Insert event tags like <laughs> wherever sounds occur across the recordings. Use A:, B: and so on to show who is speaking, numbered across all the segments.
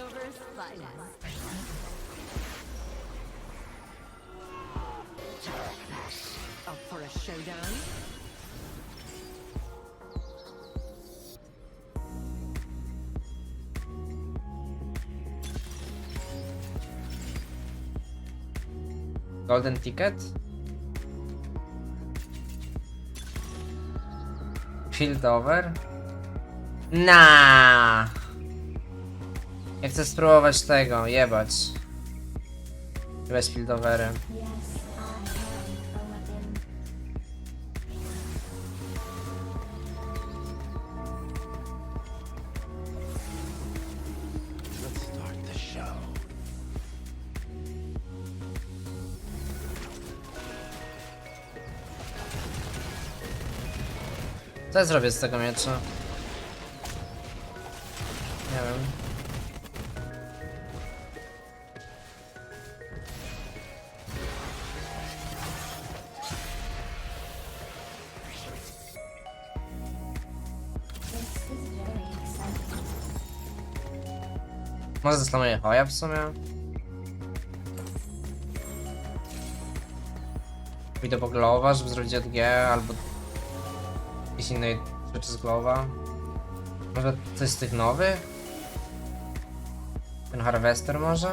A: Piltover's finest.
B: Up for a showdown?
C: Golden ticket? Field over? Na. Ja chcę spróbować tego, jebać.
D: The show.
C: Co ja zrobię z tego miecza? Zaslanuję hoja w sumie? Pójdę po glowa, żeby zrobić JG albo jakieś innej rzeczy z głowa. Może coś z tych nowych? Ten Harvester może?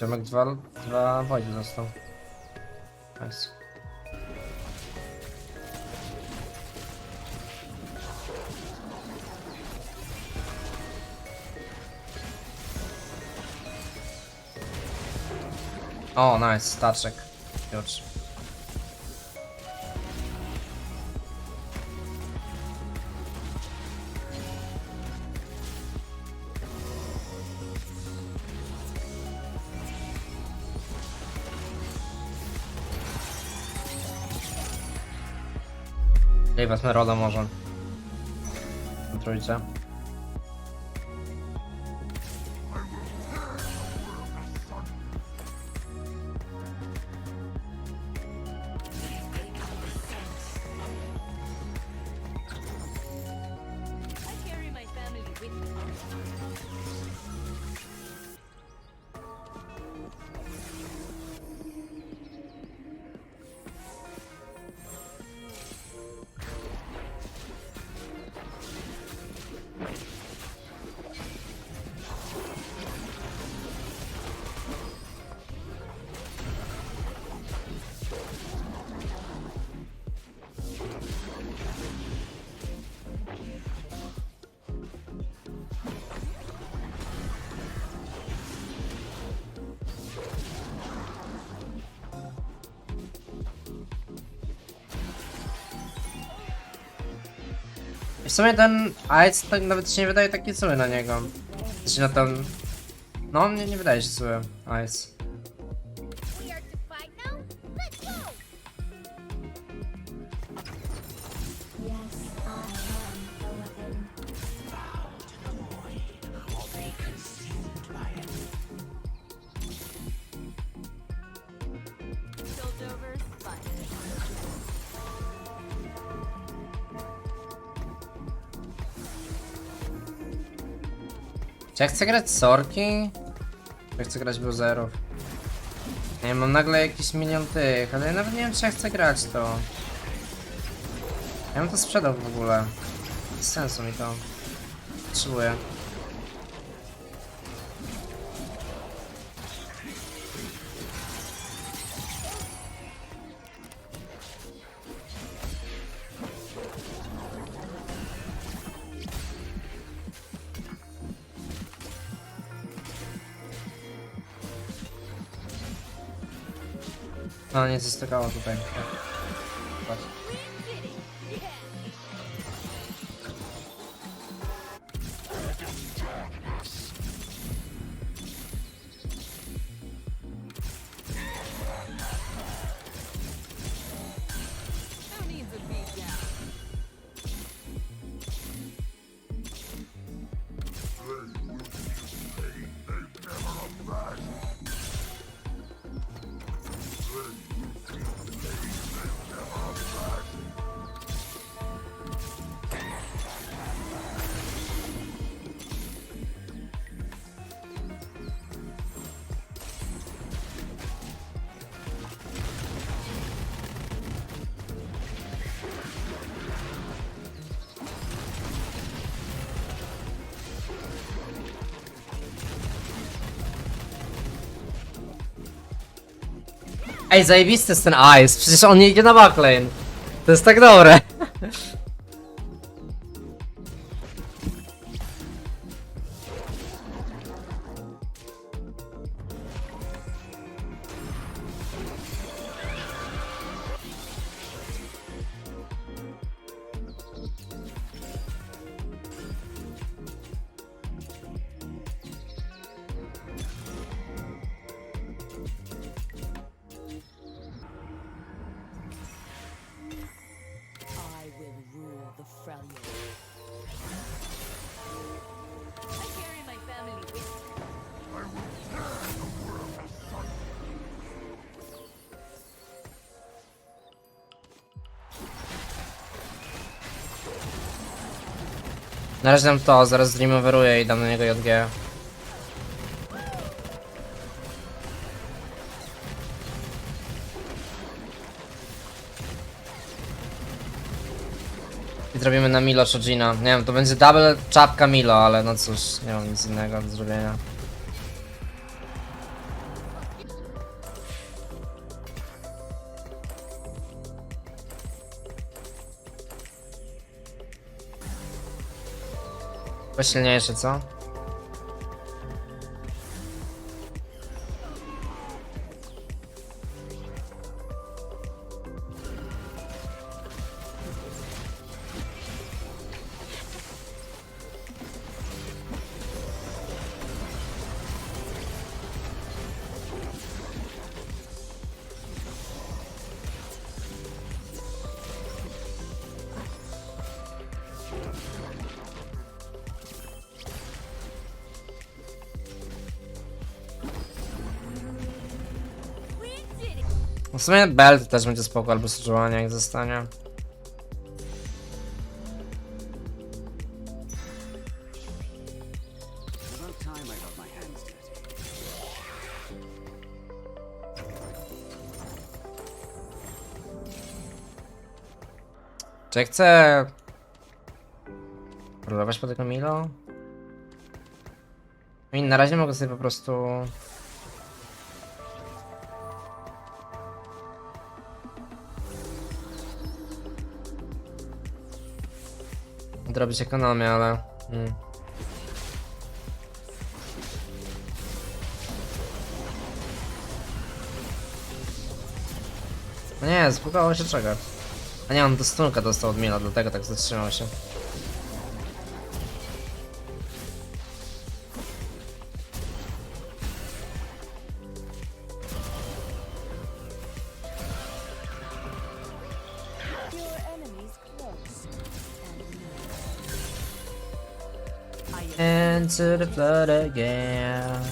C: O, ziomek dwa, dwa wojny został. Nice. O, nice, staczek. Już. Wezmę Roda może. Trójce.
A: I carry my family with me.
C: W sumie ten Ice tak nawet się nie wydaje taki zły na niego. Znaczy na ten... No, nie, nie wydaje się zły Ice. Czy ja chcę grać Sorki? Czy ja chcę grać Bruzerów? Nie wiem, mam nagle jakiś milion tych, ale ja nawet nie wiem czy ja chcę grać to. Ja bym to sprzedał w ogóle. Bez sensu mi to. Potrzebuję. No, nie zastakało tutaj. Ej, zajebisty jest ten Ice, przecież on nie idzie na backlane. To jest tak dobre. <laughs> Na razie dam to, zaraz zremoveruję i dam na niego JG. I zrobimy na Milo Shojina. Nie wiem, to będzie double czapka Milo, ale no cóż, nie mam nic innego do zrobienia. Chyba silniejszy, W sumie belt też będzie spoko, albo strzałanie jak zostanie. Czy ja chcę... Próbować po tego Milo? I na razie mogę sobie po prostu... Odrobić ekonomię, ale... Mm. No nie, spłukało się czego. A nie, on do stunka dostał od Mila, dlatego tak zatrzymał się. Into the flood again.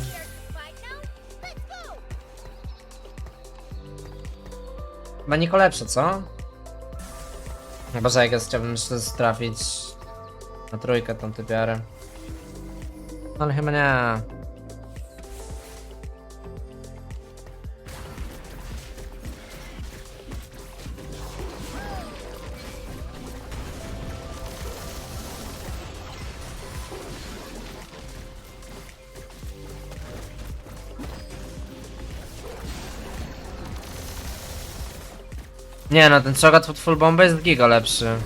C: Chyba Niko lepsze, co? Chyba, że jak ja chciałbym jeszcze trafić na trójkę tą typiarę. Ale chyba nie. Nie no, ten czogat pod full bomba jest giga lepszy.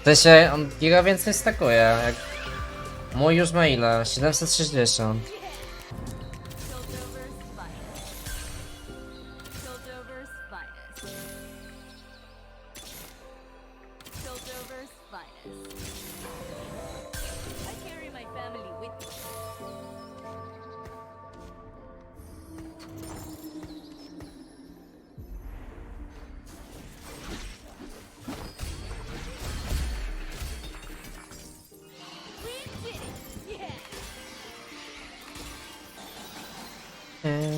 C: W sensie, on giga więcej stakuje, jak... Mój już ma ile? 760.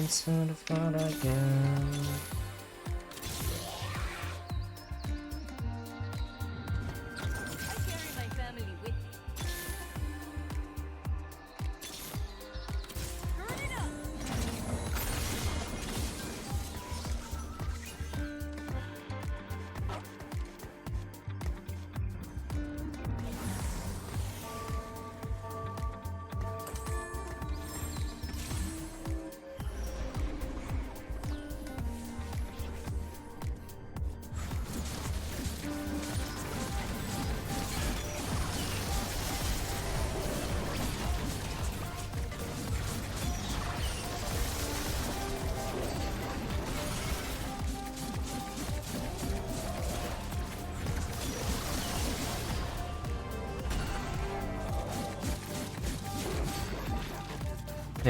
A: Yeah!
C: Into the flood again.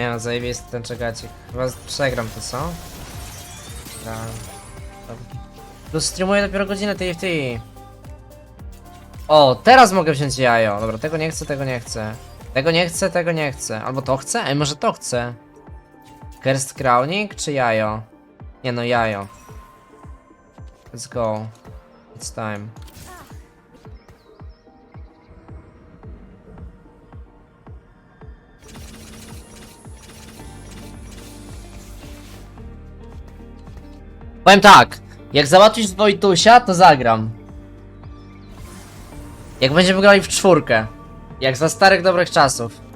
C: Nie no, zajebisty ten czekacik. Chyba przegram to, co? Da. Plus streamuję dopiero godzinę TFT. O, teraz mogę wziąć jajo. Dobra, tego nie chcę, tego nie chcę. Tego nie chcę, tego nie chcę. Albo to chcę? Ej, może to chcę. Kerst Crowning czy jajo? Nie no, jajo. Let's go. It's time. Powiem tak, jak załatwisz Wojtusia, to zagram. Jak będziemy grali w czwórkę. Jak za starych dobrych czasów.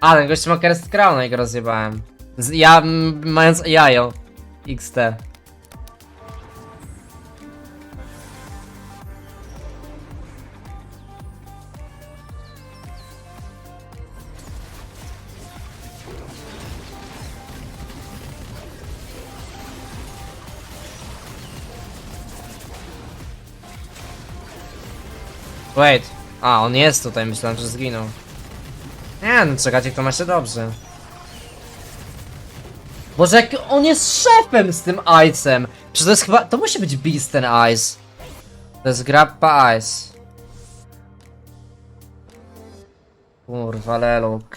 C: A, ten gość ma Kerst Crown go rozjebałem. Z, ja m, mając jajo. XT. Wait. A, on jest tutaj, myślałem, że zginął. Nie no, czekajcie, to ma się dobrze. Boże, jak on jest szefem z tym Ice'em! Przecież to jest chyba... To musi być Beast ten Ice. To jest Grappa Ice. Kurwa, leluk.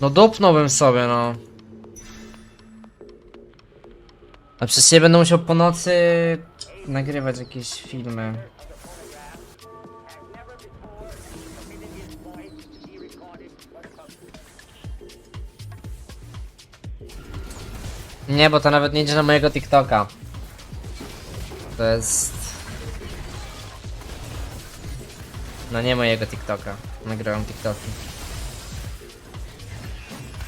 C: No dupnąłbym sobie, no. A przecież ja będę musiał po nocy nagrywać jakieś filmy. Nie, bo to nawet nie idzie na mojego TikToka. To jest... No nie mojego TikToka. Nagrałem TikToki.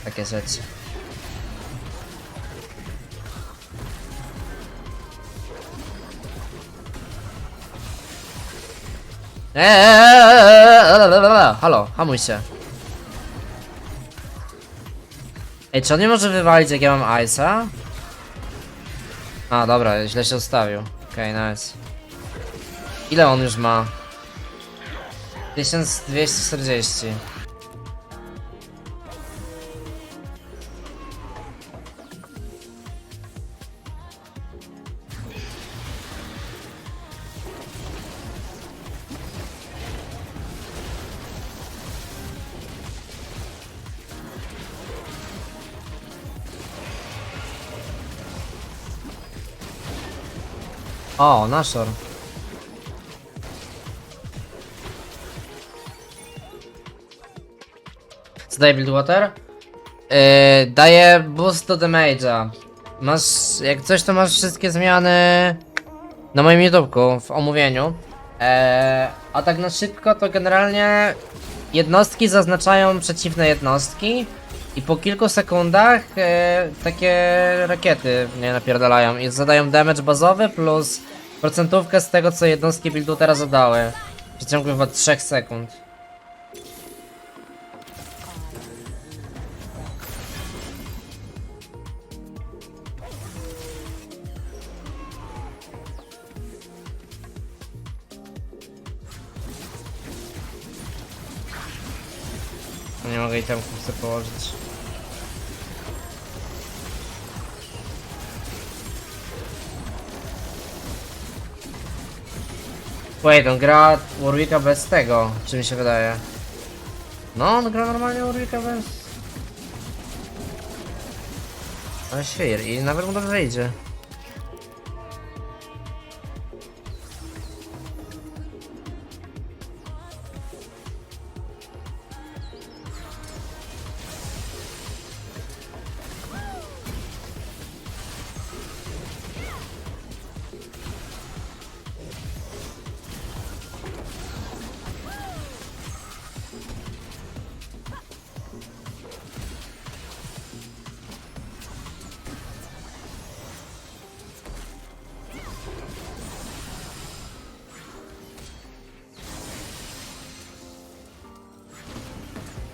C: Takie rzeczy. Eee, hamuj się. Ej, czy on nie może wywalić jak ja mam Ice'a? A, dobra, źle się ustawił. Okej, okay, nice. Ile on już ma? 1240. O, Nashor. Co daje Buildwater? Yy, daje boost do damage'a. Masz, jak coś to masz wszystkie zmiany na moim YouTubeku w omówieniu. Eee, a tak na szybko to generalnie jednostki zaznaczają przeciwne jednostki i po kilku sekundach e, takie rakiety mnie napierdalają i zadają damage bazowy plus procentówkę z tego co jednostki buildu teraz zadały. W przeciągu chyba 3 sekund. Mogę i tam sobie położyć. Wait, on gra Warwicka bez tego, czy mi się wydaje? No, on gra normalnie Warwicka bez... Ale świr i nawet mu dobrze.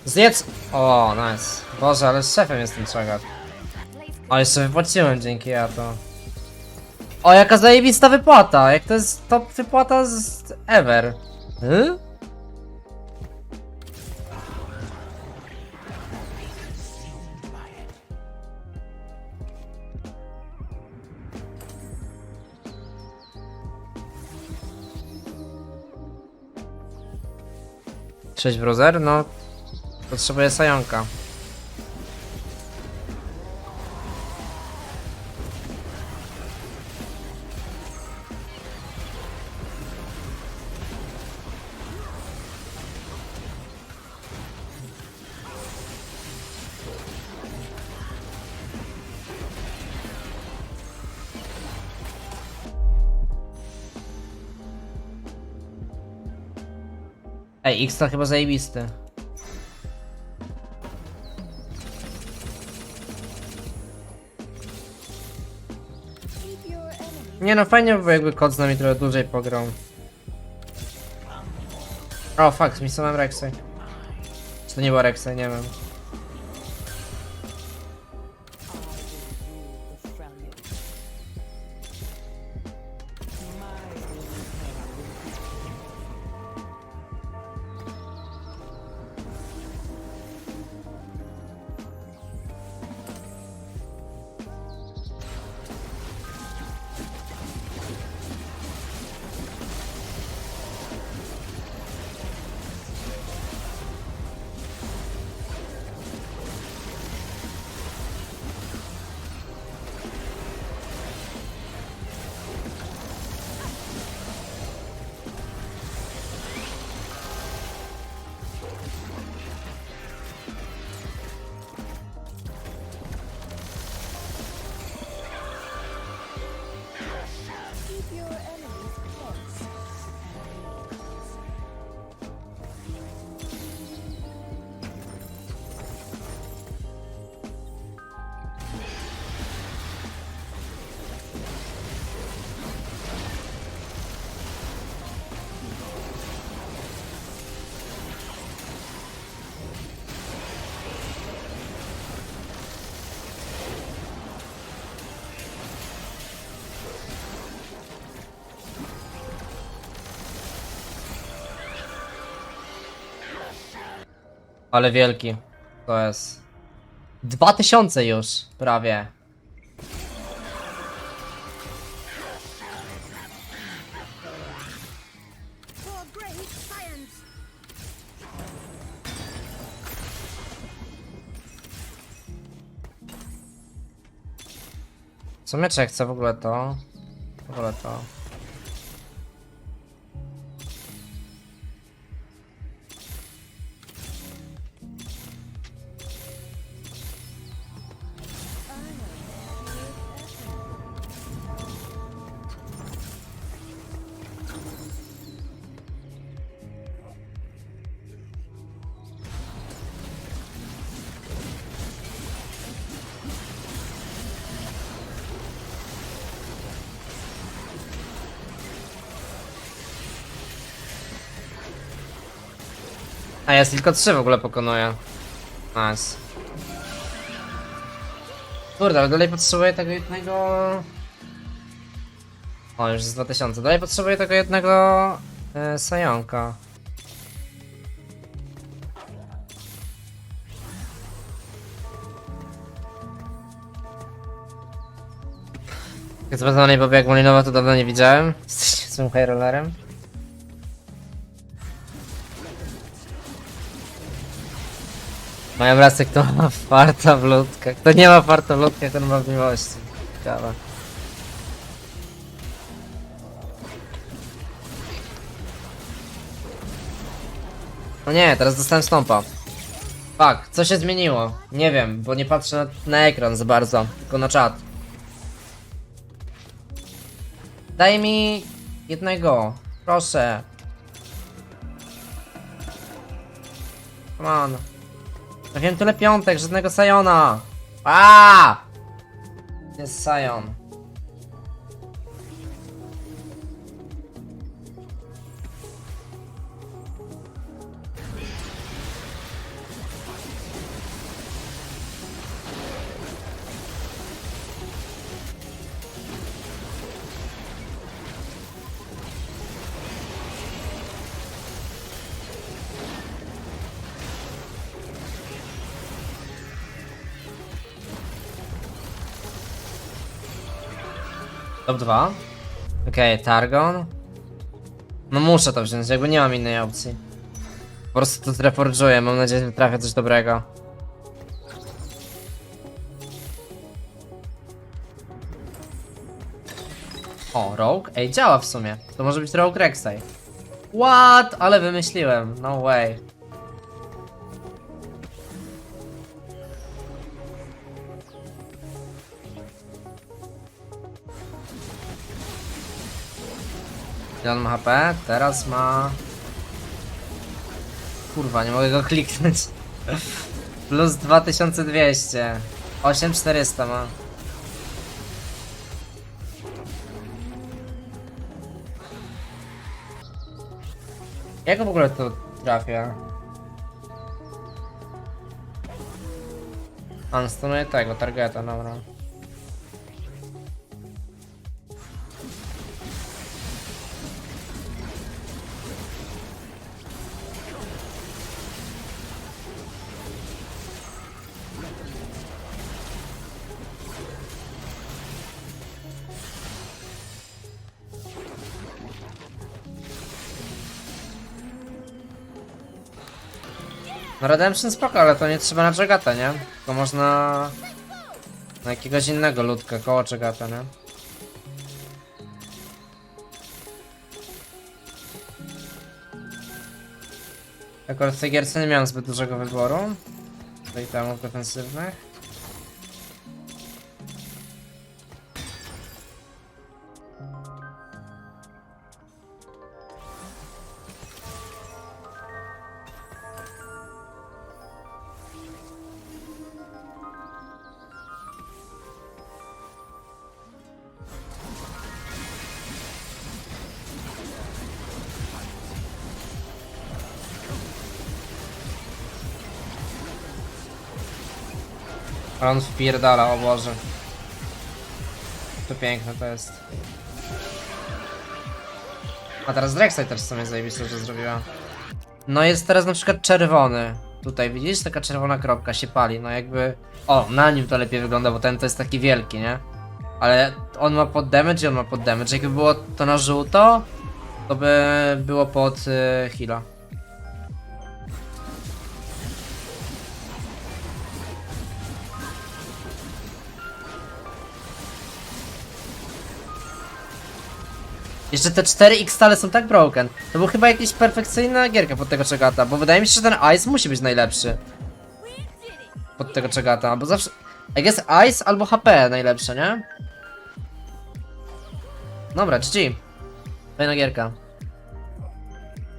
C: Zjedz! O, nice. Boże, ale z szefem jestem czekać.
A: Place could
C: O, jeszcze wypłaciłem dzięki ja to. O, jaka zajebista wypłata! Jak to jest top wypłata z ever. Hmm? Cześć no potrzebuję sajonka. Ej, X to chyba zajebisty. Nie no, fajnie by było jakby kod z nami trochę dłużej pograł. O, fuck, zmisowałem Rexy. Czy to nie było Rexy, nie wiem. Ale wielki. To jest. 2000 już, prawie.
A: Science.
C: Co miecze chcę w ogóle to? W ogóle to. Jest tylko 3 w ogóle pokonuję. Nice. Kurde, ale dalej potrzebuję tego jednego... O, już jest 2000. Dalej potrzebuję tego jednego... E, sajonka. Jak zwracamy Bobby jak Malinowa to dawno nie widziałem. <laughs> Jesteście złym highrollerem. Mają rację, kto ma <laughs> farta w ludkach. Kto nie ma farta w ludkach, ten ma miłości. Ciekawe. No nie, teraz dostałem stompa. Fuck, co się zmieniło? Nie wiem, bo nie patrzę na, na ekran za bardzo, tylko na czat. Daj mi jednego, proszę. Come on. Ja wiem tyle piątek, żadnego Sajona. A! Jest Sajon. Top 2. Okej, Targon. No muszę to wziąć, jakby nie mam innej opcji. Po prostu to zreforżuję, mam nadzieję, że trafię coś dobrego. O, Rogue? Ej, działa w sumie. To może być Rogue Rek'Sai. What? Ale wymyśliłem. No way. On ma HP? Teraz ma... Kurwa, nie mogę go kliknąć. Plus 2200. 8400 ma. Jak w ogóle to trafia? On stunuje tego, targeta, dobra. Redemption spoko, ale to nie trzeba na Jagata, nie? Tylko można... Na jakiegoś innego ludka koło Jagata, nie? Akurat w tej gierce nie miałem zbyt dużego wyboru. Tutaj tamów defensywnych. On wpierdala, o Boże. To piękne to jest. A teraz Drexaj też w sumie zajebiście, że zrobiła. No jest teraz na przykład czerwony. Tutaj widzisz, taka czerwona kropka się pali, no jakby... O, na nim to lepiej wygląda, bo ten to jest taki wielki, nie? Ale on ma pod damage i on ma pod damage. Jakby było to na żółto, to by było pod y, heala. Jeszcze te 4x stale są tak broken. To był chyba jakaś perfekcyjna gierka pod tego czegata, bo wydaje mi się, że ten ice musi być najlepszy. Pod tego czegata, bo zawsze... Jak jest ice albo HP najlepsze, nie? Dobra, GG. Fajna gierka.